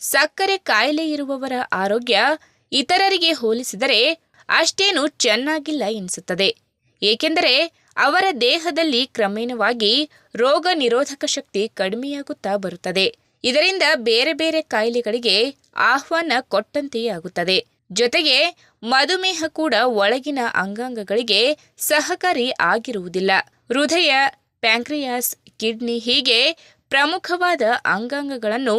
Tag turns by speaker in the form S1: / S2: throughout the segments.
S1: ಸಕ್ಕರೆ ಕಾಯಿಲೆ ಇರುವವರ ಆರೋಗ್ಯ ಇತರರಿಗೆ ಹೋಲಿಸಿದರೆ ಅಷ್ಟೇನು ಚೆನ್ನಾಗಿಲ್ಲ ಎನಿಸುತ್ತದೆ ಏಕೆಂದರೆ ಅವರ ದೇಹದಲ್ಲಿ ಕ್ರಮೇಣವಾಗಿ ರೋಗ ನಿರೋಧಕ ಶಕ್ತಿ ಕಡಿಮೆಯಾಗುತ್ತಾ ಬರುತ್ತದೆ. ಇದರಿಂದ ಬೇರೆ ಬೇರೆ ಕಾಯಿಲೆಗಳಿಗೆ ಆಹ್ವಾನ ಕೊಟ್ಟಂತೆಯಾಗುತ್ತದೆ ಜೊತೆಗೆ ಮಧುಮೇಹ ಕೂಡ ಒಳಗಿನ ಅಂಗಾಂಗಗಳಿಗೆ ಸಹಕಾರಿ ಆಗಿರುವುದಿಲ್ಲ. ಹೃದಯ, ಪ್ಯಾಂಕ್ರಿಯಾಸ್, ಕಿಡ್ನಿ ಹೀಗೆ ಪ್ರಮುಖವಾದ ಅಂಗಾಂಗಗಳನ್ನು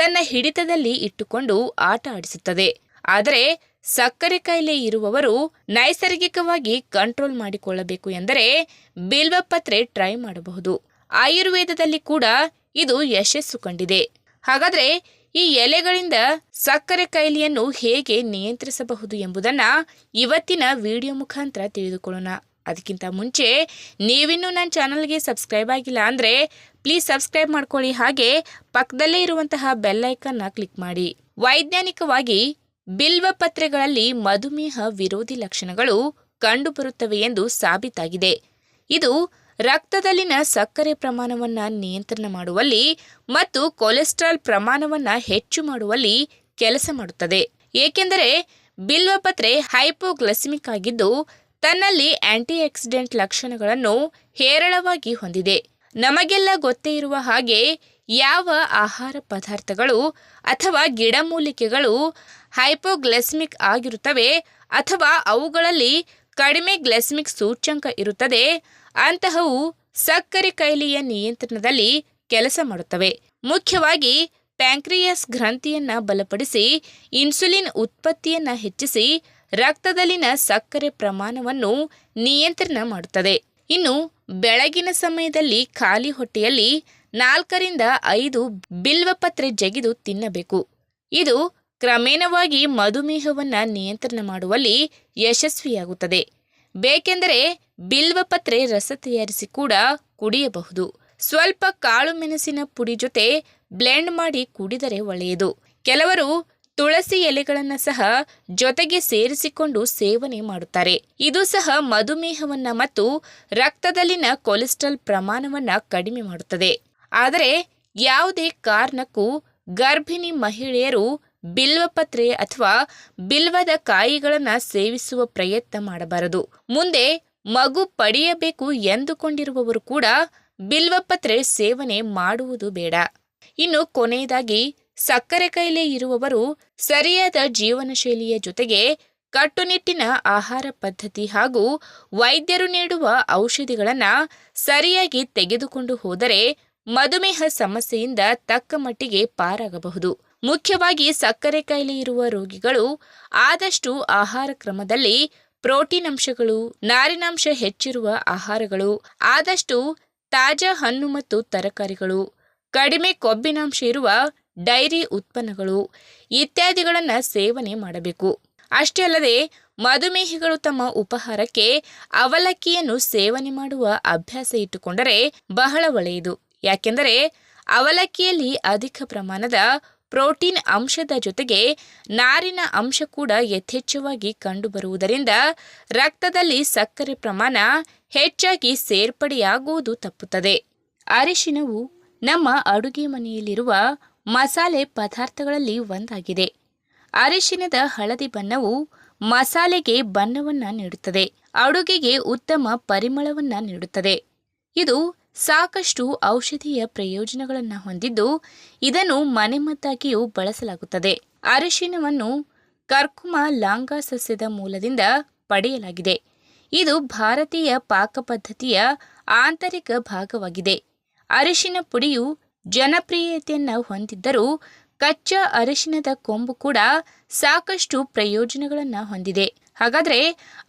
S1: ತನ್ನ ಹಿಡಿತದಲ್ಲಿ ಇಟ್ಟುಕೊಂಡು ಆಟ ಆಡಿಸುತ್ತದೆ. ಆದರೆ ಸಕ್ಕರೆ ಕಾಯಿಲೆ ಇರುವವರು ನೈಸರ್ಗಿಕವಾಗಿ ಕಂಟ್ರೋಲ್ ಮಾಡಿಕೊಳ್ಳಬೇಕು ಎಂದರೆ ಬಿಲ್ವಪತ್ರೆ ಟ್ರೈ ಮಾಡಬಹುದು. ಆಯುರ್ವೇದದಲ್ಲಿ ಕೂಡ ಇದು ಯಶಸ್ಸು ಕಂಡಿದೆ. ಹಾಗಾದರೆ ಈ ಎಲೆಗಳಿಂದ ಸಕ್ಕರೆ ಕಾಯಿಲೆಯನ್ನು ಹೇಗೆ ನಿಯಂತ್ರಿಸಬಹುದು ಎಂಬುದನ್ನು ಇವತ್ತಿನ ವಿಡಿಯೋ ಮುಖಾಂತರ ತಿಳಿದುಕೊಳ್ಳೋಣ. ಅದಕ್ಕಿಂತ ಮುಂಚೆ ನೀವಿನ್ನೂ ನನ್ನ ಚಾನಲ್ಗೆ ಸಬ್ಸ್ಕ್ರೈಬ್ ಆಗಿಲ್ಲ ಅಂದರೆ ಪ್ಲೀಸ್ ಸಬ್ಸ್ಕ್ರೈಬ್ ಮಾಡ್ಕೊಳ್ಳಿ. ಹಾಗೆ ಪಕ್ಕದಲ್ಲೇ ಇರುವಂತಹ ಬೆಲ್ ಐಕನ್ನ ಕ್ಲಿಕ್ ಮಾಡಿ. ವೈಜ್ಞಾನಿಕವಾಗಿ ಬಿಲ್ವ ಪತ್ರೆಗಳಲ್ಲಿ ಮಧುಮೇಹ ವಿರೋಧಿ ಲಕ್ಷಣಗಳು ಕಂಡುಬರುತ್ತವೆ ಎಂದು ಸಾಬೀತಾಗಿದೆ. ಇದು ರಕ್ತದಲ್ಲಿನ ಸಕ್ಕರೆ ಪ್ರಮಾಣವನ್ನು ನಿಯಂತ್ರಣ ಮಾಡುವಲ್ಲಿ ಮತ್ತು ಕೊಲೆಸ್ಟ್ರಾಲ್ ಪ್ರಮಾಣವನ್ನು ಹೆಚ್ಚು ಮಾಡುವಲ್ಲಿ ಕೆಲಸ ಮಾಡುತ್ತದೆ. ಏಕೆಂದರೆ ಬಿಲ್ವಪತ್ರೆ ಹೈಪೋಗ್ಲಸಿಮಿಕ್ ಆಗಿದ್ದು ತನ್ನಲ್ಲಿ ಆಂಟಿ ಆಕ್ಸಿಡೆಂಟ್ ಲಕ್ಷಣಗಳನ್ನು ಹೇರಳವಾಗಿ ಹೊಂದಿದೆ. ನಮಗೆಲ್ಲ ಗೊತ್ತೇ ಇರುವ ಹಾಗೆ ಯಾವ ಆಹಾರ ಪದಾರ್ಥಗಳು ಅಥವಾ ಗಿಡಮೂಲಿಕೆಗಳು ಹೈಪೋಗ್ಲೆಸ್ಮಿಕ್ ಆಗಿರುತ್ತವೆ ಅಥವಾ ಅವುಗಳಲ್ಲಿ ಕಡಿಮೆ ಗ್ಲೆಸ್ಮಿಕ್ ಸೂಚ್ಯಂಕ ಇರುತ್ತದೆ, ಅಂತಹವು ಸಕ್ಕರೆ ಕೈಲಿಯ ನಿಯಂತ್ರಣದಲ್ಲಿ ಕೆಲಸ ಮಾಡುತ್ತವೆ. ಮುಖ್ಯವಾಗಿ ಪ್ಯಾಂಕ್ರಿಯಸ್ ಗ್ರಂಥಿಯನ್ನು ಬಲಪಡಿಸಿ, ಇನ್ಸುಲಿನ್ ಉತ್ಪತ್ತಿಯನ್ನು ಹೆಚ್ಚಿಸಿ ರಕ್ತದಲ್ಲಿನ ಸಕ್ಕರೆ ಪ್ರಮಾಣವನ್ನು ನಿಯಂತ್ರಣ ಮಾಡುತ್ತದೆ. ಇನ್ನು ಬೆಳಗಿನ ಸಮಯದಲ್ಲಿ ಖಾಲಿ ಹೊಟ್ಟೆಯಲ್ಲಿ ನಾಲ್ಕರಿಂದ ಐದು ಬಿಲ್ವಪತ್ರೆ ಜಗಿದು ತಿನ್ನಬೇಕು. ಇದು ಕ್ರಮೇಣವಾಗಿ ಮಧುಮೇಹವನ್ನು ನಿಯಂತ್ರಣ ಮಾಡುವಲ್ಲಿ ಯಶಸ್ವಿಯಾಗುತ್ತದೆ. ಬೇಕೆಂದರೆ ಬಿಲ್ವಪತ್ರೆ ರಸ ತಯಾರಿಸಿ ಕೂಡ ಕುಡಿಯಬಹುದು. ಸ್ವಲ್ಪ ಕಾಳು ಮೆಣಸಿನ ಪುಡಿ ಜೊತೆ ಬ್ಲೆಂಡ್ ಮಾಡಿ ಕುಡಿದರೆ ಒಳ್ಳೆಯದು. ಕೆಲವರು ತುಳಸಿ ಎಲೆಗಳನ್ನು ಸಹ ಜೊತೆಗೆ ಸೇರಿಸಿಕೊಂಡು ಸೇವನೆ ಮಾಡುತ್ತಾರೆ. ಇದು ಸಹ ಮಧುಮೇಹವನ್ನ ಮತ್ತು ರಕ್ತದಲ್ಲಿನ ಕೊಲೆಸ್ಟ್ರಾಲ್ ಪ್ರಮಾಣವನ್ನ ಕಡಿಮೆ ಮಾಡುತ್ತದೆ. ಆದರೆ ಯಾವುದೇ ಕಾರಣಕ್ಕೂ ಗರ್ಭಿಣಿ ಮಹಿಳೆಯರು ಬಿಲ್ವಪತ್ರೆ ಅಥವಾ ಬಿಲ್ವದ ಕಾಯಿಗಳನ್ನು ಸೇವಿಸುವ ಪ್ರಯತ್ನ ಮಾಡಬಾರದು. ಮುಂದೆ ಮಗು ಪಡೆಯಬೇಕು ಎಂದುಕೊಂಡಿರುವವರು ಕೂಡ ಬಿಲ್ವಪತ್ರೆ ಸೇವನೆ ಮಾಡುವುದು ಬೇಡ. ಇನ್ನು ಕೊನೆಯದಾಗಿ ಸಕ್ಕರೆ ಕಾಯಿಲೆ ಇರುವವರು ಸರಿಯಾದ ಜೀವನ ಶೈಲಿಯ ಜೊತೆಗೆ ಕಟ್ಟುನಿಟ್ಟಿನ ಆಹಾರ ಪದ್ಧತಿ ಹಾಗೂ ವೈದ್ಯರು ನೀಡುವ ಔಷಧಿಗಳನ್ನು ಸರಿಯಾಗಿ ತೆಗೆದುಕೊಂಡು ಹೋದರೆ ಮಧುಮೇಹ ಸಮಸ್ಯೆಯಿಂದ ತಕ್ಕ ಮಟ್ಟಿಗೆ ಪಾರಾಗಬಹುದು. ಮುಖ್ಯವಾಗಿ ಸಕ್ಕರೆ ಕಾಯಿಲೆ ಇರುವ ರೋಗಿಗಳು ಆದಷ್ಟು ಆಹಾರ ಕ್ರಮದಲ್ಲಿ ಪ್ರೋಟೀನ್ ಅಂಶಗಳು, ನಾರಿನಾಂಶ ಹೆಚ್ಚಿರುವ ಆಹಾರಗಳು, ಆದಷ್ಟು ತಾಜಾ ಹಣ್ಣು ಮತ್ತು ತರಕಾರಿಗಳು, ಕಡಿಮೆ ಕೊಬ್ಬಿನಾಂಶ ಇರುವ ಡೈರಿ ಉತ್ಪನ್ನಗಳು ಇತ್ಯಾದಿಗಳನ್ನು ಸೇವನೆ ಮಾಡಬೇಕು. ಅಷ್ಟೇ ಅಲ್ಲದೆ ಮಧುಮೇಹಿಗಳು ತಮ್ಮ ಉಪಹಾರಕ್ಕೆ ಅವಲಕ್ಕಿಯನ್ನು ಸೇವನೆ ಮಾಡುವ ಅಭ್ಯಾಸ ಇಟ್ಟುಕೊಂಡರೆ ಬಹಳ ಒಳ್ಳೆಯದು. ಯಾಕೆಂದರೆ ಅವಲಕ್ಕಿಯಲ್ಲಿ ಅಧಿಕ ಪ್ರಮಾಣದ ಪ್ರೋಟೀನ್ ಅಂಶದ ಜೊತೆಗೆ ನಾರಿನ ಅಂಶ ಕೂಡ ಯಥೇಚ್ಛವಾಗಿ ಕಂಡುಬರುವುದರಿಂದ ರಕ್ತದಲ್ಲಿ ಸಕ್ಕರೆ ಪ್ರಮಾಣ ಹೆಚ್ಚಾಗಿ ಸೇರ್ಪಡೆಯಾಗುವುದು ತಪ್ಪುತ್ತದೆ. ಅರಿಶಿನವು ನಮ್ಮ ಅಡುಗೆ ಮನೆಯಲ್ಲಿರುವ ಮಸಾಲೆ ಪದಾರ್ಥಗಳಲ್ಲಿ ಒಂದಾಗಿದೆ. ಅರಿಶಿನದ ಹಳದಿ ಬಣ್ಣವು ಮಸಾಲೆಗೆ ಬಣ್ಣವನ್ನು ನೀಡುತ್ತದೆ. ಅಡುಗೆಗೆ ಉತ್ತಮ ಪರಿಮಳವನ್ನು ನೀಡುತ್ತದೆ. ಇದು ಸಾಕಷ್ಟು ಔಷಧೀಯ ಪ್ರಯೋಜನಗಳನ್ನು ಹೊಂದಿದ್ದು, ಇದನ್ನು ಮನೆಮದ್ದಾಗಿಯೂ ಬಳಸಲಾಗುತ್ತದೆ. ಅರಿಶಿನವನ್ನು ಕರ್ಕುಮ ಲಾಂಗ ಸಸ್ಯದ ಮೂಲದಿಂದ ಪಡೆಯಲಾಗಿದೆ. ಇದು ಭಾರತೀಯ ಪಾಕಪದ್ಧತಿಯ ಆಂತರಿಕ ಭಾಗವಾಗಿದೆ. ಅರಿಶಿನ ಪುಡಿಯು ಜನಪ್ರಿಯತೆಯನ್ನು ಹೊಂದಿದ್ದರೂ ಕಚ್ಚಾ ಅರಿಶಿನದ ಕೊಂಬು ಕೂಡ ಸಾಕಷ್ಟು ಪ್ರಯೋಜನಗಳನ್ನು ಹೊಂದಿದೆ. ಹಾಗಾದರೆ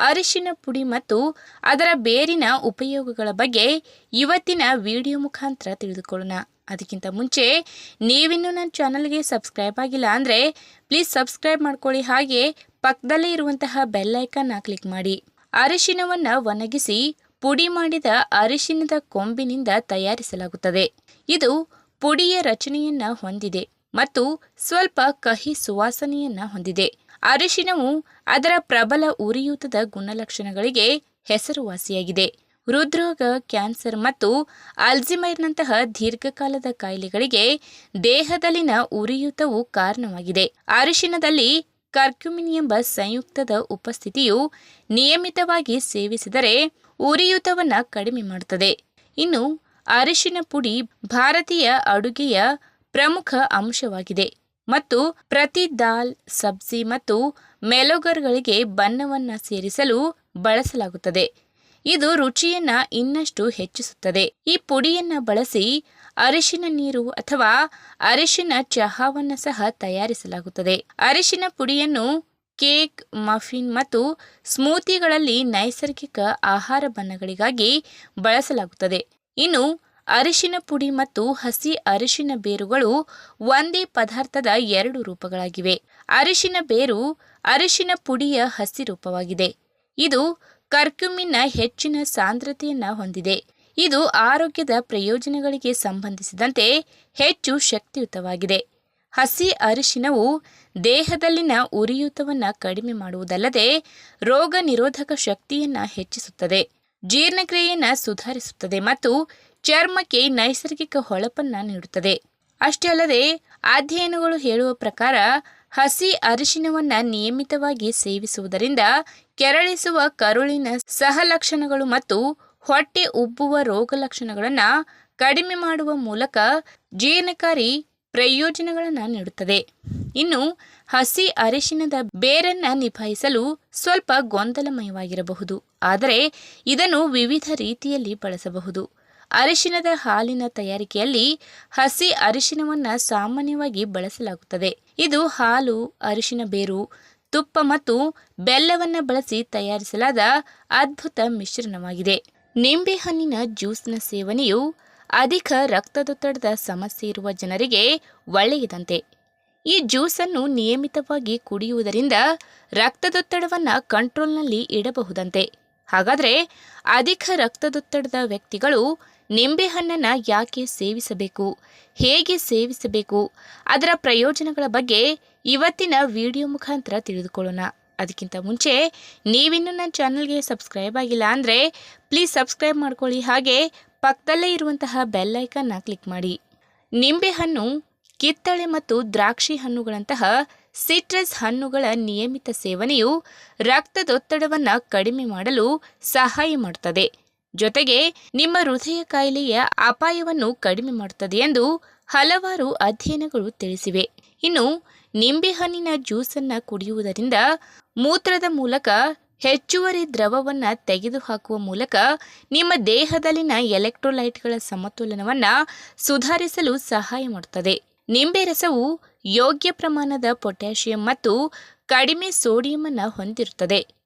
S1: ಅರಿಶಿನ ಪುಡಿ ಮತ್ತು ಅದರ ಬೇರಿನ ಉಪಯೋಗಗಳ ಬಗ್ಗೆ ಇವತ್ತಿನ ವಿಡಿಯೋ ಮುಖಾಂತರ ತಿಳಿದುಕೊಳ್ಳೋಣ. ಅದಕ್ಕಿಂತ ಮುಂಚೆ ನೀವಿನ್ನೂ ನನ್ನ ಚಾನಲ್ಗೆ ಸಬ್ಸ್ಕ್ರೈಬ್ ಆಗಿಲ್ಲ ಅಂದರೆ ಪ್ಲೀಸ್ ಸಬ್ಸ್ಕ್ರೈಬ್ ಮಾಡ್ಕೊಳ್ಳಿ. ಹಾಗೆ ಪಕ್ಕದಲ್ಲೇ ಇರುವಂತಹ ಬೆಲ್ಲೈಕನ್ನ ಕ್ಲಿಕ್ ಮಾಡಿ. ಅರಿಶಿನವನ್ನು ಒಣಗಿಸಿ ಪುಡಿ ಮಾಡಿದ ಅರಿಶಿನದ ಕೊಂಬಿನಿಂದ ತಯಾರಿಸಲಾಗುತ್ತದೆ. ಇದು ಪುಡಿಯ ರಚನೆಯನ್ನ ಹೊಂದಿದೆ ಮತ್ತು ಸ್ವಲ್ಪ ಕಹಿ ಸುವಾಸನೆಯನ್ನ ಹೊಂದಿದೆ. ಅರಿಶಿನವು ಅದರ ಪ್ರಬಲ ಉರಿಯೂತದ ಗುಣಲಕ್ಷಣಗಳಿಗೆ ಹೆಸರುವಾಸಿಯಾಗಿದೆ. ಹೃದ್ರೋಗ, ಕ್ಯಾನ್ಸರ್ ಮತ್ತು ಅಲ್ಝಿಮೈರ್ನಂತಹ ದೀರ್ಘಕಾಲದ ಕಾಯಿಲೆಗಳಿಗೆ ದೇಹದಲ್ಲಿನ ಉರಿಯೂತವು ಕಾರಣವಾಗಿದೆ. ಅರಿಶಿನದಲ್ಲಿ ಕರ್ಕ್ಯುಮಿನ್ ಎಂಬ ಸಂಯುಕ್ತದ ಉಪಸ್ಥಿತಿಯು ನಿಯಮಿತವಾಗಿ ಸೇವಿಸಿದರೆ ಉರಿಯೂತವನ್ನು ಕಡಿಮೆ ಮಾಡುತ್ತದೆ. ಇನ್ನು ಅರಿಶಿನ ಪುಡಿ ಭಾರತೀಯ ಅಡುಗೆಯ ಪ್ರಮುಖ ಅಂಶವಾಗಿದೆ ಮತ್ತು ಪ್ರತಿ ದಾಲ್, ಸಬ್ಜಿ ಮತ್ತು ಮೆಲೋಗರ್ಗಳಿಗೆ ಬಣ್ಣವನ್ನು ಸೇರಿಸಲು ಬಳಸಲಾಗುತ್ತದೆ. ಇದು ರುಚಿಯನ್ನ ಇನ್ನಷ್ಟು ಹೆಚ್ಚಿಸುತ್ತದೆ. ಈ ಪುಡಿಯನ್ನ ಬಳಸಿ ಅರಿಶಿನ ನೀರು ಅಥವಾ ಅರಿಶಿನ ಚಹಾವನ್ನು ಸಹ ತಯಾರಿಸಲಾಗುತ್ತದೆ. ಅರಿಶಿನ ಪುಡಿಯನ್ನು ಕೇಕ್, ಮಫಿನ್ ಮತ್ತು ಸ್ಮೂತಿಗಳಲ್ಲಿ ನೈಸರ್ಗಿಕ ಆಹಾರ ಬಣ್ಣಗಳಿಗಾಗಿ ಬಳಸಲಾಗುತ್ತದೆ. ಇನ್ನು ಅರಿಶಿನ ಪುಡಿ ಮತ್ತು ಹಸಿ ಅರಿಶಿನ ಬೇರುಗಳು ಒಂದೇ ಪದಾರ್ಥದ ಎರಡು ರೂಪಗಳಾಗಿವೆ. ಅರಿಶಿನ ಬೇರು ಅರಿಶಿನ ಪುಡಿಯ ಹಸಿ ರೂಪವಾಗಿದೆ. ಇದು ಕರ್ಕ್ಯುಮಿನ ಹೆಚ್ಚಿನ ಸಾಂದ್ರತೆಯನ್ನು ಹೊಂದಿದೆ. ಇದು ಆರೋಗ್ಯದ ಪ್ರಯೋಜನಗಳಿಗೆ ಸಂಬಂಧಿಸಿದಂತೆ ಹೆಚ್ಚು ಶಕ್ತಿಯುತವಾಗಿದೆ. ಹಸಿ ಅರಿಶಿನವು ದೇಹದಲ್ಲಿನ ಉರಿಯೂತವನ್ನು ಕಡಿಮೆ ಮಾಡುವುದಲ್ಲದೆ ರೋಗ ನಿರೋಧಕ ಶಕ್ತಿಯನ್ನು ಹೆಚ್ಚಿಸುತ್ತದೆ. ಜೀರ್ಣಕ್ರಿಯೆಯನ್ನು ಸುಧಾರಿಸುತ್ತದೆ ಮತ್ತು ಚರ್ಮಕ್ಕೆ ನೈಸರ್ಗಿಕ ಹೊಳಪನ್ನು ನೀಡುತ್ತದೆ. ಅಷ್ಟೇ ಅಲ್ಲದೆ, ಅಧ್ಯಯನಗಳು ಹೇಳುವ ಪ್ರಕಾರ ಹಸಿ ಅರಿಶಿನವನ್ನು ನಿಯಮಿತವಾಗಿ ಸೇವಿಸುವುದರಿಂದ ಕೆರಳಿಸುವ ಕರುಳಿನ ಸಹಲಕ್ಷಣಗಳು ಮತ್ತು ಹೊಟ್ಟೆ ಉಬ್ಬುವ ರೋಗ ಲಕ್ಷಣಗಳನ್ನು ಕಡಿಮೆ ಮಾಡುವ ಮೂಲಕ ಜೀರ್ಣಕಾರಿ ಪ್ರಯೋಜನಗಳನ್ನು ನೀಡುತ್ತದೆ. ಇನ್ನು ಹಸಿ ಅರಿಶಿನದ ಬೇರನ್ನು ನಿಭಾಯಿಸಲು ಸ್ವಲ್ಪ ಗೊಂದಲಮಯವಾಗಿರಬಹುದು. ಆದರೆ ಇದನ್ನು ವಿವಿಧ ರೀತಿಯಲ್ಲಿ ಬಳಸಬಹುದು. ಅರಿಶಿನದ ಹಾಲಿನ ತಯಾರಿಕೆಯಲ್ಲಿ ಹಸಿ ಅರಿಶಿನವನ್ನು ಸಾಮಾನ್ಯವಾಗಿ ಬಳಸಲಾಗುತ್ತದೆ. ಇದು ಹಾಲು ಅರಿಶಿನ ಬೇರು, ತುಪ್ಪ ಮತ್ತು ಬೆಲ್ಲವನ್ನು ಬಳಸಿ ತಯಾರಿಸಲಾದ ಅದ್ಭುತ ಮಿಶ್ರಣವಾಗಿದೆ. ನಿಂಬೆಹಣ್ಣಿನ ಜ್ಯೂಸ್ನ ಸೇವನೆಯು ಅಧಿಕ ರಕ್ತದೊತ್ತಡದ ಸಮಸ್ಯೆ ಇರುವ ಜನರಿಗೆ ಒಳ್ಳೆಯದಂತೆ. ಈ ಜ್ಯೂಸನ್ನು ನಿಯಮಿತವಾಗಿ ಕುಡಿಯುವುದರಿಂದ ರಕ್ತದೊತ್ತಡವನ್ನು ಕಂಟ್ರೋಲ್ನಲ್ಲಿ ಇಡಬಹುದಂತೆ. ಹಾಗಾದರೆ ಅಧಿಕ ರಕ್ತದೊತ್ತಡದ ವ್ಯಕ್ತಿಗಳು ನಿಂಬೆಹಣ್ಣನ್ನು ಯಾಕೆ ಸೇವಿಸಬೇಕು? ಹೇಗೆ ಸೇವಿಸಬೇಕು? ಅದರ ಪ್ರಯೋಜನಗಳ ಬಗ್ಗೆ ಇವತ್ತಿನ ವಿಡಿಯೋ ಮುಖಾಂತರ ತಿಳಿದುಕೊಳ್ಳೋಣ. ಅದಕ್ಕಿಂತ ಮುಂಚೆ ನೀವಿನ್ನೂ ನನ್ನ ಚಾನಲ್ಗೆ ಸಬ್ಸ್ಕ್ರೈಬ್ ಆಗಿಲ್ಲ ಅಂದರೆ ಪ್ಲೀಸ್ ಸಬ್ಸ್ಕ್ರೈಬ್ ಮಾಡ್ಕೊಳ್ಳಿ. ಹಾಗೆ ಪಕ್ಕದಲ್ಲೇ ಇರುವಂತಹ ಬೆಲ್ ಐಕನ್ನ ಕ್ಲಿಕ್ ಮಾಡಿ. ನಿಂಬೆಹಣ್ಣು ಕಿತ್ತಳೆ ಮತ್ತು ದ್ರಾಕ್ಷಿ ಹಣ್ಣುಗಳಂತಹ ಸಿಟ್ರಸ್ ಹಣ್ಣುಗಳ ನಿಯಮಿತ ಸೇವನೆಯು ರಕ್ತದೊತ್ತಡವನ್ನು ಕಡಿಮೆ ಮಾಡಲು ಸಹಾಯ ಮಾಡುತ್ತದೆ ಜೊತೆಗೆ ನಿಮ್ಮ ಹೃದಯ ಕಾಯಿಲೆಯ ಅಪಾಯವನ್ನು ಕಡಿಮೆ ಮಾಡುತ್ತದೆ ಎಂದು ಹಲವಾರು ಅಧ್ಯಯನಗಳು ತಿಳಿಸಿವೆ. ಇನ್ನು ನಿಂಬೆಹಣ್ಣಿನ ಜ್ಯೂಸನ್ನು ಕುಡಿಯುವುದರಿಂದ ಮೂತ್ರದ ಮೂಲಕ ಹೆಚ್ಚುವರಿ ದ್ರವವನ್ನು ತೆಗೆದುಹಾಕುವ ಮೂಲಕ ನಿಮ್ಮ ದೇಹದಲ್ಲಿನ ಎಲೆಕ್ಟ್ರೋಲೈಟ್ಗಳ ಸಮತೋಲನವನ್ನು ಸುಧಾರಿಸಲು ಸಹಾಯ ಮಾಡುತ್ತದೆ. ನಿಂಬೆ ರಸವು ಯೋಗ್ಯ ಪ್ರಮಾಣದ ಪೊಟ್ಯಾಷಿಯಂ ಮತ್ತು ಕಡಿಮೆ ಸೋಡಿಯಂ ಅನ್ನು ಹೊಂದಿರುತ್ತದೆ.